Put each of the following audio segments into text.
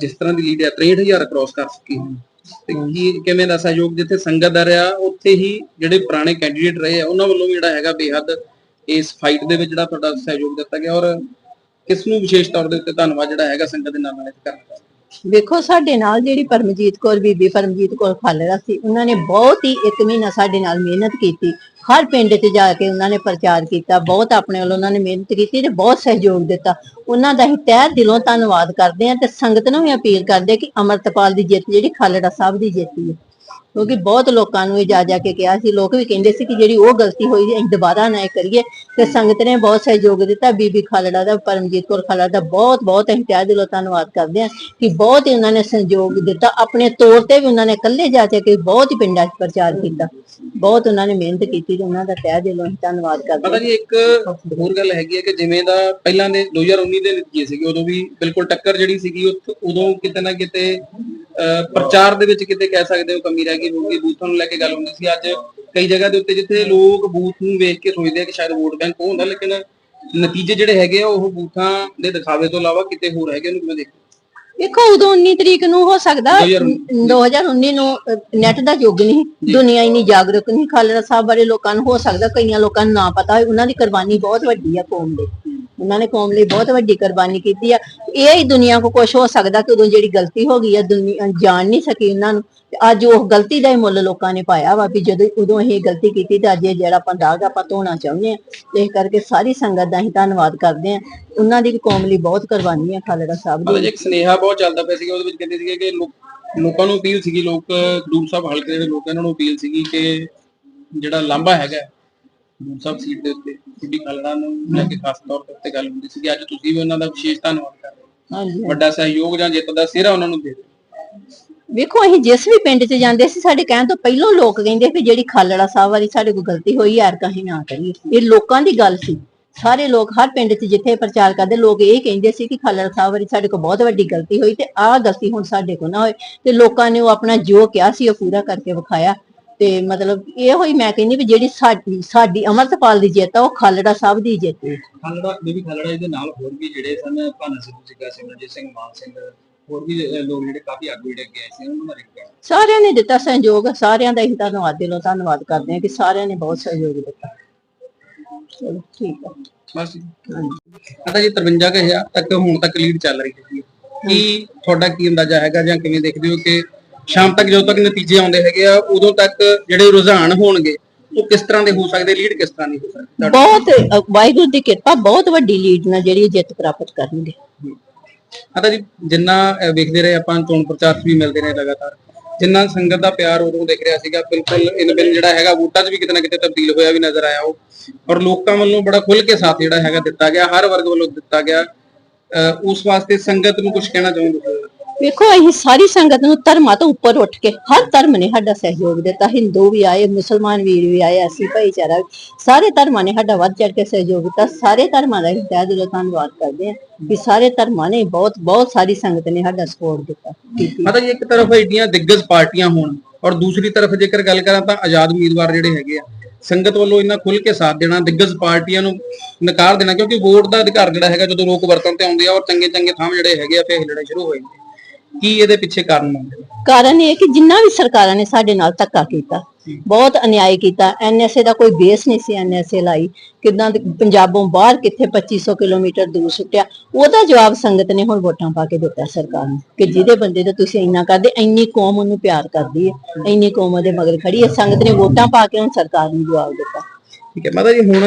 ਜਿਸ ਤਰ੍ਹਾਂ ਦੀ ਲੀਡ ਹੈ 63000 ਕ੍ਰੋਸ ਕਰ ਚੁੱਕੀ ਹੈ। ਤੇ ਕੀ ਕਿਵੇਂ ਦਾ ਸਹਿਯੋਗ ਜਿੱਥੇ ਸੰਗਤ ਦਾ ਰਿਹਾ ਉੱਥੇ ਹੀ ਜਿਹੜੇ ਪੁਰਾਣੇ ਕੈਂਡੀਡੇਟ ਰਹੇ ਆ ਉਹਨਾਂ ਵੱਲੋਂ ਜਿਹੜਾ ਹੈਗਾ ਬੇਹੱਦ ਇਸ ਫਾਈਟ ਦੇ ਵਿੱਚ ਜਿਹੜਾ ਤੁਹਾਡਾ ਸਹਿਯੋਗ ਦਿੱਤਾ ਗਿਆ ਔਰ ਕਿਸ ਨੂੰ ਵਿਸ਼ੇਸ਼ ਤੌਰ ਦੇ ਉੱਤੇ ਧੰਨਵਾਦ ਜਿਹੜਾ ਹੈਗਾ ਸੰਗਤ ਦੇ ਨਾਲ ਨਾਲ ਕਰਨਾ ਵੇਖੋ, ਸਾਡੇ ਨਾਲ ਜਿਹੜੀ ਪਰਮਜੀਤ ਕੌਰ, ਬੀਬੀ ਪਰਮਜੀਤ ਕੌਰ ਖਾਲੜਾ ਸੀ, ਉਹਨਾਂ ਨੇ ਬਹੁਤ ਹੀ ਇੱਕ ਮਹੀਨਾ ਸਾਡੇ ਨਾਲ ਮਿਹਨਤ ਕੀਤੀ। ਹਰ ਪਿੰਡ 'ਚ ਜਾ ਕੇ ਉਹਨਾਂ ਨੇ ਪ੍ਰਚਾਰ ਕੀਤਾ, ਬਹੁਤ ਆਪਣੇ ਵੱਲੋਂ ਉਹਨਾਂ ਨੇ ਮਿਹਨਤ ਕੀਤੀ ਤੇ ਬਹੁਤ ਸਹਿਯੋਗ ਦਿੱਤਾ। ਉਹਨਾਂ ਦਾ ਹੀ ਤਹਿ ਦਿਲੋਂ ਧੰਨਵਾਦ ਕਰਦੇ ਆ ਤੇ ਸੰਗਤ ਨੂੰ ਵੀ ਅਪੀਲ ਕਰਦੇ ਕਿ ਅਮਰਤਪਾਲ ਦੀ ਜਿੱਤ, ਜਿਹੜੀ ਖਾਲੜਾ ਸਾਹਿਬ ਦੀ ਜਿੱਤ ਹੈ। ਕਿਉਂਕਿ ਬਹੁਤ ਲੋਕਾਂ ਨੂੰ ਇਹ ਜਾ ਜਾ ਕੇ ਕਿਹਾ ਸੀ, ਲੋਕ ਵੀ ਕਹਿੰਦੇ ਸੀ ਕਿ ਜਿਹੜੀ ਉਹ ਗਲਤੀ ਹੋਈ ਅਸੀਂ ਦੁਬਾਰਾ ਨਾ ਇਹ ਕਰੀਏ। ਤੇ ਸੰਗਤ ਨੇ ਬਹੁਤ ਸਹਿਯੋਗ ਦਿੱਤਾ, ਬੀਬੀ ਖਾਲੜਾ ਦਾ, ਪਰਮਜੀਤ ਕੌਰ ਖਾਲੜਾ ਦਾ ਬਹੁਤ ਬਹੁਤ ਅਸੀਂ ਤਹਿ ਦਿਲੋਂ ਧੰਨਵਾਦ ਕਰਦੇ ਹਾਂ ਕਿ ਬਹੁਤ ਹੀ ਉਹਨਾਂ ਨੇ ਸਹਿਯੋਗ ਦਿੱਤਾ। ਆਪਣੇ ਤੌਰ ਤੇ ਵੀ ਉਹਨਾਂ ਨੇ ਇਕੱਲੇ ਜਾ ਜਾ ਕੇ ਬਹੁਤ ਹੀ ਪਿੰਡਾਂ 'ਚ ਪ੍ਰਚਾਰ ਕੀਤਾ। ਬਹੁਤ ਉਹਨਾਂ ਨੇ ਮਿਹਨਤ ਕੀਤੀ ਤੇ ਉਹਨਾਂ ਦਾ ਤਹਿ ਦਿਲੋਂ ਅਸੀਂ ਧੰਨਵਾਦ ਕਰਦੇ ਪਤਾ ਹਾਂ ਜੀ ਇੱਕ ਹੋਰ ਗੱਲ ਹੈਗੀ ਹੈ ਕਿ ਜਿਵੇਂ ਦਾ ਪਹਿਲਾਂ ਦੇ 2019 ਦੇ ਨਤੀਜੇ ਸੀਗੇ, ਉਦੋਂ ਵੀ ਬਿਲਕੁਲ ਟੱਕਰ ਜਿਹੜੀ ਸੀਗੀ, ਉੱਥ- ਉਦੋਂ ਕਿਤੇ ਨਾ ਕਿਤੇ ਪ੍ਰਚਾਰ ਦੇ ਵਿੱਚ ਕਿਤੇ ਕਹਿ ਸਕਦੇ ਹੋ ਕਮੀ ਰਹਿ ਗਈ ਹੋਊਗੀ ਬੂਥਾਂ ਨੂੰ ਲੈ ਕੇ ਗੱਲ ਹੁੰਦੀ ਸੀ। ਅੱਜ ਕਈ ਜਗ੍ਹਾ ਦੇ ਉੱਤੇ ਜਿੱਥੇ ਲੋਕ ਬੂਥ ਨੂੰ ਵੇਖ ਕੇ ਸੋਚਦੇ ਆ ਕਿ ਸ਼ਾਇਦ ਵੋਟ ਬੈਂਕ ਉਹ ਹੁੰਦਾ ਲੇਕਿਨ ਨਤੀਜੇ ਜਿਹੜੇ ਹੈਗੇ ਆ ਉਹ ਬੂਥਾਂ ਦੇ ਦਿਖਾਵੇ ਤੋਂ ਇਲਾਵਾ ਕਿਤੇ ਹੋਰ ਹੈਗੇ ਉਹਨੂੰ ਕਿਵੇਂ ਦੇਖੋ ਵੇਖੋ ਉਦੋਂ 19 ਤਰੀਕ ਨੂੰ ਹੋ ਸਕਦਾ 2019 2019 ਨੂੰ ਨੈਟ ਦਾ ਯੁੱਗ ਨਹੀਂ ਦੁਨੀਆ ਇੰਨੀ ਜਾਗਰੂਕ ਨਹੀਂ ਖਾਲੜਾ ਸਾਹਿਬ ਬਾਰੇ ਲੋਕਾਂ ਨੂੰ ਹੋ ਸਕਦਾ ਕਈਆਂ ਲੋਕਾਂ ਨੂੰ ਨਾ ਪਤਾ ਹੋਵੇ ਉਹਨਾਂ ਦੀ ਕੁਰਬਾਨੀ ਬਹੁਤ ਵੱਡੀ ਆ ਕੌਮ ਲਈ ਉਹਨਾਂ ਨੇ ਕੌਮ ਲਈ ਬਹੁਤ ਵੱਡੀ ਕੁਰਬਾਨੀ ਕੀਤੀ ਆ। ਇਹ ਹੀ ਦੁਨੀਆ ਕੋ ਕੁਝ ਹੋ ਸਕਦਾ ਕਿ ਉਦੋਂ ਜਿਹੜੀ ਗਲਤੀ ਹੋ ਗਈ ਆ ਦੁਨੀਆ ਜਾਣ ਨਹੀਂ ਸਕੀ ਉਹਨਾਂ ਨੂੰ। ਤੇ ਅੱਜ ਉਹ ਗਲਤੀ ਦਾ ਹੀ ਮੁੱਲ ਲੋਕਾਂ ਨੇ ਪਾਇਆ ਵਾ ਵੀ ਜਦੋਂ, ਉਦੋਂ ਇਹ ਗਲਤੀ ਕੀਤੀ ਤੇ ਅੱਜ ਇਹ ਜਿਹੜਾ ਆਪਾਂ ਦਾਗ ਆਪਾਂ ਧੋਣਾ ਚਾਹੁੰਦੇ ਆ। ਤੇ ਇਸ ਕਰਕੇ ਸਾਰੀ ਸੰਗਤ ਦਾ ਅਸੀਂ ਧੰਨਵਾਦ ਕਰਦੇ ਆ। ਉਹਨਾਂ ਦੀ ਵੀ ਕੌਮ ਲਈ ਬਹੁਤ ਕੁਰਬਾਨੀ ਆ ਖਾਲੜਾ ਸਾਹਿਬ ਦੀ। ਇੱਕ ਸੁਨੇਹਾ ਬਹੁਤ ਚੱਲਦਾ ਪਿਆ ਸੀ ਉਹਦੇ ਵਿੱਚ ਕਹਿੰਦੇ ਸੀਗੇ ਕਿ ਲੋਕਾਂ ਨੂੰ ਅਪੀਲ ਸੀਗੀ, ਲੋਕ, ਦੂਰ ਸਾਹਿਬ ਹਲਕੇ ਦੇ ਲੋਕ ਇਹਨਾਂ ਨੂੰ ਅਪੀਲ ਸੀਗੀ ਕਿ ਜਿਹੜਾ ਲਾਂਭਾ ਹੈਗਾ ਦੂਰ ਸਾਹਿਬ ਸੀਟ ਦੇ ਉੱਤੇ ਸਿੱਧੀ ਖਾਲੜਾ ਨੂੰ ਲੈ ਕੇ ਖਾਸ ਤੌਰ ਤੇ ਉੱਤੇ ਗੱਲ ਹੁੰਦੀ ਸੀਗੀ। ਅੱਜ ਤੁਸੀਂ ਵੀ ਉਹਨਾਂ ਦਾ ਵਿਸ਼ੇਸ਼ ਧੰਨਵਾਦ ਕਰ ਰਹੇ ਹੋ। ਹਾਂਜੀ। ਵੱਡਾ ਸਹਿਯੋਗ ਜਾਂ ਜਿੱਤ ਦਾ ਸਿਹਰਾ ਉਹਨਾਂ ਨੂੰ ਦੇ। ਵੇਖੋ ਅਸੀਂ ਜਿਸ ਵੀ ਪਿੰਡ 'ਚ ਜਾਂਦੇ ਸੀ ਸਾਡੇ ਕਹਿਣ ਤੋਂ ਪਹਿਲਾਂ ਲੋਕ ਕਹਿੰਦੇ ਵੀ ਜਿਹੜੀ ਖਾਲੜਾ ਸਾਹਿਬ ਵਾਲੀ ਸਾਡੇ ਕੋਲ ਗਲਤੀ ਹੋਈ ਯਾਰ ਕਹੀਂ ਨਾ ਕਰੀਏ ਇਹ ਲੋਕਾਂ ਦੀ ਗੱਲ ਸੀ। ਸਾਰੇ ਲੋਕ ਹਰ ਪਿੰਡ 'ਚ ਜਿੱਥੇ ਪ੍ਰਚਾਰ ਕਰਦੇ ਲੋਕ ਇਹ ਕਹਿੰਦੇ ਸੀ ਕਿ ਖਾਲੜਾ ਸਾਹਿਬ ਵਾਲੀ ਸਾਡੇ ਕੋਲ ਬਹੁਤ ਵੱਡੀ ਗਲਤੀ ਹੋਈ ਤੇ ਆਹ ਗਲਤੀ ਹੁਣ ਸਾਡੇ ਕੋਲ ਨਾ ਹੋਏ। ਤੇ ਲੋਕਾਂ ਨੇ ਉਹ ਆਪਣਾ ਜੋ ਕਿਹਾ ਸੀ ਉਹ ਪੂਰਾ ਕਰਕੇ ਵਿਖਾਇਆ। ਤੇ ਮਤਲਬ ਇਹ ਹੋਈ ਮੈਂ ਕਹਿੰਦੀ ਵੀ ਜਿਹੜੀ ਸਾਡੀ ਸਾਡੀ ਅਮਰਤਪਾਲ ਦੀ ਜਿੱਤ ਆ ਉਹ ਖਾਲੜਾ ਸਾਹਿਬ ਦੀ ਜਿੱਤ। ਹੈ ਖਾਲੜਾ ਬੀਬੀ ਖਾਲੜਾ ਜੀ ਦੇ ਨਾਲ ਹੋਰ ਵੀ ਜਿਹੜੇ ਸਨ ਭਾਨਾ ਸਿੱਧੂ ਸਿੱਕਾ ਸਿਮਰਜੀਤ ਸਿੰਘ ਮਾਨ ਸਿੰਘ ਹੋਰ ਵੀ ਲੋਕ ਜਿਹੜੇ ਕਾਫੀ ਆਗੂ ਜਿਹੜੇ ਅੱਗੇ ਆਏ ਸੀ ਉਹਨਾਂ ਕੀ ਕਹਿਣਾ? ਸਾਰਿਆਂ ਨੇ ਦਿੱਤਾ ਸਹਿਯੋਗ ਸਾਰਿਆਂ ਦਾ ਹੀ ਧੰਨਵਾਦ ਦਿਲੋਂ ਧੰਨਵਾਦ ਕਰਦੇ ਹਾਂ ਕਿ ਸਾਰਿਆਂ ਨੇ ਬਹੁਤ ਸਹਿਯੋਗ ਦਿੱਤਾ। ਚਲੋ ਠੀਕ ਹੈ ਬਸ ਜੀ। ਪਤਾ ਜੀ 53 ਕੁ ਹਜ਼ਾਰ ਤੱਕ ਹੁਣ ਤੱਕ ਲੀਡ ਚੱਲ ਰਹੀ ਹੈ। ਕੀ ਤੁਹਾਡਾ ਕੀ ਅੰਦਾਜ਼ਾ ਹੈਗਾ ਜਾਂ ਕਿਵੇਂ ਦੇਖਦੇ ਹੋ ਕਿ ਸ਼ਾਮ ਤੱਕ ਜਦੋਂ ਤੱਕ ਨਤੀਜੇ ਆਉਂਦੇ ਹੈਗੇ ਆ ਉਦੋਂ ਤੱਕ ਜਿਹੜੇ ਰੁਝਾਨ ਹੋਣਗੇ ਉਹ ਕਿਸ ਤਰ੍ਹਾਂ ਦੇ ਹੋ ਸਕਦੇ? ਲੀਡ ਕਿਸ ਤਰ੍ਹਾਂ ਦੀ ਹੋ ਸਕਦੀ? ਬਹੁਤ ਵਾਹਿਗੁਰੂ ਦੀ ਕਿਰਪਾ ਬਹੁਤ ਵੱਡੀ ਲੀਡ ਨਾਲ ਜਿਹੜੀ ਜਿੱਤ ਪ੍ਰਾਪਤ ਕਰਨਗੇ। ਪਤਾ ਜੀ ਜਿੰਨਾ ਵੇਖਦੇ ਰਹੇ ਆਪਾਂ ਚੋਣ ਪ੍ਰਚਾਰ ਵੀ ਮਿਲਦੇ ਰਹੇ ਲਗਾਤਾਰ। ਜਿੰਨਾ ਸੰਗਤ ਦਾ ਪਿਆਰ ਉਦੋਂ ਦਿਖ ਰਿਹਾ ਸੀਗਾ ਬਿਲਕੁਲ ਇਨ ਬਿਨ ਜਿਹੜਾ ਹੈਗਾ ਵੋਟਾਂ 'ਚ ਵੀ ਕਿਤੇ ਨਾ ਕਿਤੇ ਤਬਦੀਲ ਹੋਇਆ ਵੀ ਨਜ਼ਰ ਆਇਆ ਉਹ। ਔਰ ਲੋਕਾਂ ਵੱਲੋਂ ਬੜਾ ਖੁੱਲ ਕੇ ਸਾਥ ਜਿਹੜਾ ਹੈਗਾ ਦਿੱਤਾ ਗਿਆ ਹਰ ਵਰਗ ਵੱਲੋਂ ਦਿੱਤਾ ਗਿਆ। ਉਸ ਵਾਸਤੇ ਸੰਗਤ ਨੂੰ ਕੁਝ ਕਹਿਣਾ ਚਾਹੁੰਦੇ ਹੋ ਵੇਖੋ, ਅਸੀਂ ਸਾਰੀ ਸੰਗਤ ਨੂੰ ਧਰਮਾਂ ਤੋਂ ਉੱਪਰ ਉੱਠ ਕੇ ਹਰ ਧਰਮ ਨੇ ਸਾਡਾ ਸਹਿਯੋਗ ਦਿੱਤਾ। ਹਿੰਦੂ ਵੀ ਆਏ, ਮੁਸਲਮਾਨ ਵੀਰ ਵੀ ਆਏ, ਅਸੀਂ ਭਾਈਚਾਰਾ ਸਾਰੇ ਧਰਮਾਂ ਨੇ ਸਾਡਾ ਵੱਧ ਚੜ ਕੇ ਸਹਿਯੋਗ ਦਿੱਤਾ। ਸਾਰੇ ਧਰਮਾਂ ਦਾ ਤਹਿ ਦਿਲੋਂ ਧੰਨਵਾਦ ਕਰਦੇ ਹਾਂ ਵੀ ਸਾਰੇ ਧਰਮਾਂ ਨੇ ਬਹੁਤ ਬਹੁਤ ਸਾਰੀ ਸੰਗਤ ਨੇ ਸਾਡਾ ਸਪੋਰਟ ਦਿੱਤਾ। ਕੀਤੀ ਮਤਲਬ ਇੱਕ ਤਰਫ ਏਡੀਆਂ ਦਿੱਗਜ ਪਾਰਟੀਆਂ ਹੋਣ ਔਰ ਦੂਸਰੀ ਤਰਫ ਜੇਕਰ ਗੱਲ ਕਰਾਂ ਤਾਂ ਆਜ਼ਾਦ ਉਮੀਦਵਾਰ ਜਿਹੜੇ ਹੈਗੇ ਆ, ਸੰਗਤ ਵੱਲੋਂ ਇੰਨਾ ਖੁੱਲ ਕੇ ਸਾਥ ਦੇਣਾ, ਦਿੱਗਜ ਪਾਰਟੀਆਂ ਨੂੰ ਨਕਾਰ ਦੇਣਾ, ਕਿਉਂਕਿ ਵੋਟ ਦਾ ਅਧਿਕਾਰ ਜਿਹੜਾ ਹੈਗਾ ਜਦੋਂ ਲੋਕ ਵਰਤਨ ਤੇ ਆਉਂਦੇ ਆ ਔਰ ਚੰਗੇ ਚੰਗੇ ਥਾਂ ਜਿਹੜੇ ਹੈਗੇ ਆ, ਫੇਰ ਹਿੱਲਣੇ ਸ਼ੁਰੂ ਹੋ ਜਾਂਦੇ ਕੀ ਇਹਦੇ ਪਿੱਛੇ ਕਾਰਨ ਮੰਨਦੇ ਹੋ? ਕਾਰਨ ਇਹ ਕਿ ਜਿੰਨਾ ਵੀ ਸਰਕਾਰਾਂ ਨੇ ਸਾਡੇ ਨਾਲ ਧੱਕਾ ਕੀਤਾ ਬਹੁਤ ਅਨਿਆਏ ਕੀਤਾ ਐਨਐਸਏ ਦਾ ਕੋਈ ਬੇਸ ਨਹੀਂ ਸੀ ਐਨਐਸਏ ਲਾਈ ਕਿਦਾਂ ਪੰਜਾਬੋਂ ਬਾਹਰ ਕਿੱਥੇ 2500 ਕਿਲੋਮੀਟਰ ਦੂਰ ਸੁੱਟਿਆ ਉਹਦਾ ਜਵਾਬ ਸੰਗਤ ਨੇ ਹੁਣ ਵੋਟਾਂ ਪਾ ਕੇ ਦਿੱਤਾ ਸਰਕਾਰ ਨੂੰ ਕਿ ਜਿਹਦੇ ਬੰਦੇ ਤੇ ਤੁਸੀਂ ਇੰਨਾ ਕਰਦੇ ਇੰਨੀ ਕੌਮ ਉਹਨੂੰ ਪਿਆਰ ਕਰਦੀ ਹੈ ਇੰਨੀ ਕੌਮ ਉਹਦੇ ਮਗਰ ਖੜੀ ਹੈ ਸੰਗਤ ਨੇ ਵੋਟਾਂ ਪਾ ਕੇ ਹੁਣ ਸਰਕਾਰ ਨੂੰ ਜਵਾਬ ਦਿੱਤਾ ਠੀਕ ਹੈ ਮਾਤਾ ਜੀ ਹੁਣ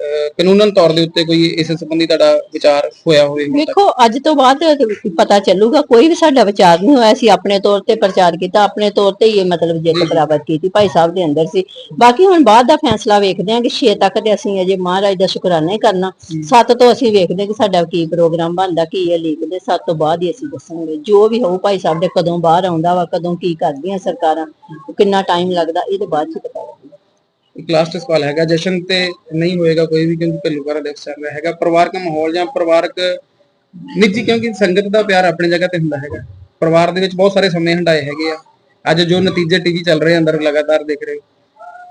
ਕਾਨੂੰਨਨ ਤੌਰ ਦੇ ਉੱਤੇ ਕੋਈ ਇਸ ਸੰਬੰਧੀ ਤੁਹਾਡਾ ਵਿਚਾਰ ਹੋਇਆ ਹੋਵੇ? ਵੇਖੋ ਅੱਜ ਤੋਂ ਬਾਅਦ ਪਤਾ ਚੱਲੂਗਾ ਕੋਈ ਵੀ ਸਾਡਾ ਵਿਚਾਰ ਨਹੀਂ ਹੋਇਆ ਸੀ ਆਪਣੇ ਤੌਰ ਤੇ ਪ੍ਰਚਾਰ ਕੀਤਾ ਆਪਣੇ ਤੌਰ ਤੇ ਇਹ ਮਤਲਬ ਜਿੱਤ ਪ੍ਰਾਪਤ ਕੀਤੀ ਭਾਈ ਸਾਹਿਬ ਦੇ ਅੰਦਰ ਸੀ। ਬਾਕੀ ਹੁਣ ਬਾਅਦ ਦਾ ਫੈਸਲਾ ਵੇਖਦੇ ਹਾਂ ਕਿ 6 ਤੱਕ ਤੇ ਅਸੀਂ ਅਜੇ ਮਹਾਰਾਜ ਦਾ ਸ਼ੁਕਰਾਨਾ ਹੀ ਕਰਨਾ। 7 ਤੋਂ ਅਸੀਂ ਵੇਖਦੇ ਹਾਂ ਕਿ ਸਾਡਾ ਕੀ ਪ੍ਰੋਗਰਾਮ ਬਣਦਾ ਕੀ ਹੈ ਲੀਕ ਦੇ 7 ਤੋਂ ਬਾਅਦ ਹੀ ਅਸੀਂ ਦੱਸਾਂਗੇ। ਜੋ ਵੀ ਹੋਊ ਭਾਈ ਸਾਹਿਬ ਦੇ ਕਦੋਂ ਬਾਹਰ ਆਉਂਦਾ ਵਾ ਕਦੋਂ ਕੀ ਕਰਦੀਆਂ ਸਰਕਾਰਾਂ ਕਿੰਨਾ ਟਾਈਮ ਲੱਗਦਾ ਇਹਦੇ ਬਾਅਦ ਚ ਪਤਾ। ਇੱਕ ਲਾਸਟ ਸਵਾਲ ਹੈਗਾ, ਜਸ਼ਨ ਤੇ ਨਹੀਂ ਹੋਏਗਾ ਕੋਈ ਵੀ ਕਿਉਂਕਿ ਘੱਲੂਘਾਰਾ ਦੇਖ ਚੱਲ ਰਿਹਾ ਹੈਗਾ, ਪਰਿਵਾਰਕ ਮਾਹੌਲ ਜਾਂ ਪਰਿਵਾਰਕ ਨਿੱਜੀ ਕਿਉਂਕਿ ਸੰਗਤ ਦਾ ਪਿਆਰ ਆਪਣੀ ਜਗ੍ਹਾ ਤੇ ਹੁੰਦਾ ਹੈਗਾ। ਪਰਿਵਾਰ ਦੇ ਵਿੱਚ ਬਹੁਤ ਸਾਰੇ ਸਮੇਂ ਹੰਡਾਏ ਹੈਗੇ ਆ। ਅੱਜ ਜੋ ਨਤੀਜੇ ਟੀਵੀ ਚੱਲ ਰਹੇ ਅੰਦਰ ਲਗਾਤਾਰ ਦੇਖ ਰਹੇ ਹੋ।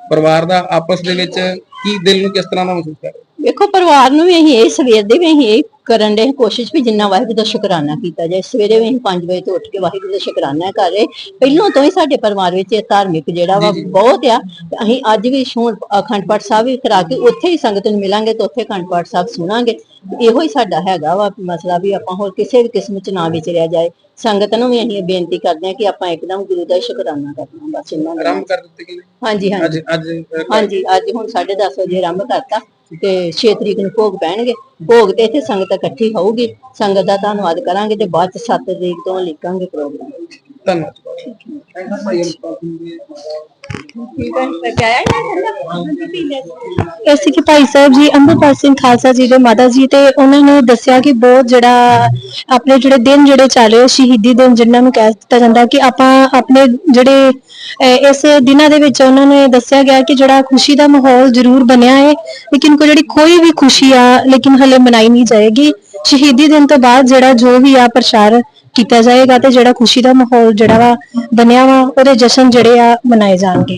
ਪਰਿਵਾਰ ਦਾ ਆਪਸ ਦੇ ਵਿੱਚ ਕੀ ਦਿਲ ਨੂੰ ਕਿਸ ਤਰ੍ਹਾਂ ਦਾ ਮਹਿਸੂਸ ਕਰ ਰਹੇ ਵੇਖੋ ਪਰਿਵਾਰ ਨੂੰ ਵੀ ਅਸੀਂ ਇਹ ਸਵੇਰ ਦੇ ਵੀ ਅਸੀਂ ਇਹ ਕਰਨ ਦੇ ਕੋਸ਼ਿਸ਼ ਵੀ ਜਿੰਨਾ ਵਾਹਿਗੁਰੂ ਦਾ ਸ਼ੁਕਰਾਨਾ ਕੀਤਾ ਜਾਏ। ਸਵੇਰੇ ਵੀ ਅਸੀਂ 5 ਵਜੇ ਤੋਂ ਉੱਠ ਕੇ ਵਾਹਿਗੁਰੂ ਦਾ ਸ਼ੁਕਰਾਨਾ ਕਰ। ਰਹੇ ਪਹਿਲੋਂ ਤੋਂ ਹੀ ਸਾਡੇ ਪਰਿਵਾਰ ਵਿੱਚ ਇਹ ਧਾਰਮਿਕ ਜਿਹੜਾ ਵਾ ਬਹੁਤ ਆ। ਅਸੀਂ ਅੱਜ ਵੀ ਹੁਣ ਅਖੰਡ ਪਾਠ ਸਾਹਿਬ ਵੀ ਕਰਾ ਕੇ ਉੱਥੇ ਹੀ ਸੰਗਤ ਨੂੰ ਮਿਲਾਂਗੇ ਤੇ ਉੱਥੇ ਅਖੰਡ ਪਾਠ ਸਾਹਿਬ ਸੁਣਾਂਗੇ। ਇਹੋ ਹੀ ਸਾਡਾ ਹੈਗਾ ਵਾ ਮਸਲਾ ਵੀ ਆਪਾਂ ਹੋਰ ਕਿਸੇ ਵੀ ਕਿਸਮ ਚ ਨਾ ਵਿਚਰਿਆ ਜਾਏ। ਸੰਗਤ ਨੂੰ ਵੀ ਅਸੀਂ ਇਹ ਬੇਨਤੀ ਕਰਦੇ ਹਾਂ ਕਿ ਆਪਾਂ ਇੱਕਦਮ ਗੁਰੂ ਦਾ ਸ਼ੁਕਰਾਨਾ ਕਰਨਾ ਬਸ ਇਹਨਾਂ ਦਾ ਆਰੰਭ ਕਰ ਦਿੱਤੇ ਕਿ ਨਹੀਂ? ਹਾਂਜੀ ਹਾਂਜੀ। ਅੱਜ ਅੱਜ ਹਾਂਜੀ ਅੱਜ ਹੁਣ 10:30 ਵਜੇ ਆਰੰਭ ਕਰਤਾ। ਤੇ 6 ਤਰੀਕ ਨੂੰ ਭੋਗ ਪੈਣਗੇ। ਭੋਗ ਤੇ ਇੱਥੇ ਸੰਗਤ ਇਕੱਠੀ ਹੋਊਗੀ। ਸੰਗਤ ਦਾ ਧੰਨਵਾਦ ਕਰਾਂਗੇ ਤੇ ਬਾਅਦ ਚ 7 ਤਰੀਕ ਤੋਂ ਲਿਖਾਂਗੇ ਪ੍ਰੋਗਰਾਮ। ਧੰਨਵਾਦ। ਐਸੇ ਕਿ ਭਾਈ ਸਾਹਿਬ ਜੀ, ਅੰਮ੍ਰਿਤਪਾਲ ਸਿੰਘ ਖਾਲਸਾ ਜੀ ਦੇ ਮਾਤਾ ਜੀ ਤੇ ਉਹਨਾਂ ਨੇ ਦੱਸਿਆ ਕਿ ਬਹੁਤ ਜਿਹੜਾ ਆਪਣੇ ਜਿਹੜੇ ਦਿਨ ਜਿਹੜੇ ਚੱਲ ਰਹੇ, ਸ਼ਹੀਦੀ ਦਿਨ ਜਿਨ੍ਹਾਂ ਨੂੰ ਕਹਿ ਦਿੱਤਾ ਜਾਂਦਾ ਕਿ ਆਪਾਂ ਆਪਣੇ ਜਿਹੜੇ ਇਸ ਦਿਨਾਂ ਦੇ ਵਿੱਚ ਉਹਨਾਂ ਨੇ ਦੱਸਿਆ ਗਿਆ ਕਿ ਜਿਹੜਾ ਖੁਸ਼ੀ ਦਾ ਮਾਹੌਲ ਜ਼ਰੂਰ ਬਣਿਆ ਹੈ ਲੇਕਿਨ ਕੋਈ ਜਿਹੜੀ ਕੋਈ ਵੀ ਖੁਸ਼ੀ ਆ, ਲੇਕਿਨ ਹਲੇ ਮਨਾਈ ਨਹੀਂ ਜਾਏਗੀ। ਸ਼ਹੀਦੀ ਦਿਨ ਤੋਂ ਬਾਅਦ ਜਿਹੜਾ ਜੋ ਵੀ ਆ ਪ੍ਰਚਾਰ ਕੀਤਾ ਜਾਏਗਾ ਤੇ ਜਿਹੜਾ ਖੁਸ਼ੀ ਦਾ ਮਾਹੌਲ ਜਿਹੜਾ ਵਾ ਬਣਿਆ ਵਾ, ਉਹਦੇ ਜਸ਼ਨ ਜਿਹੜੇ ਆ ਮਨਾਏ ਜਾਣਗੇ।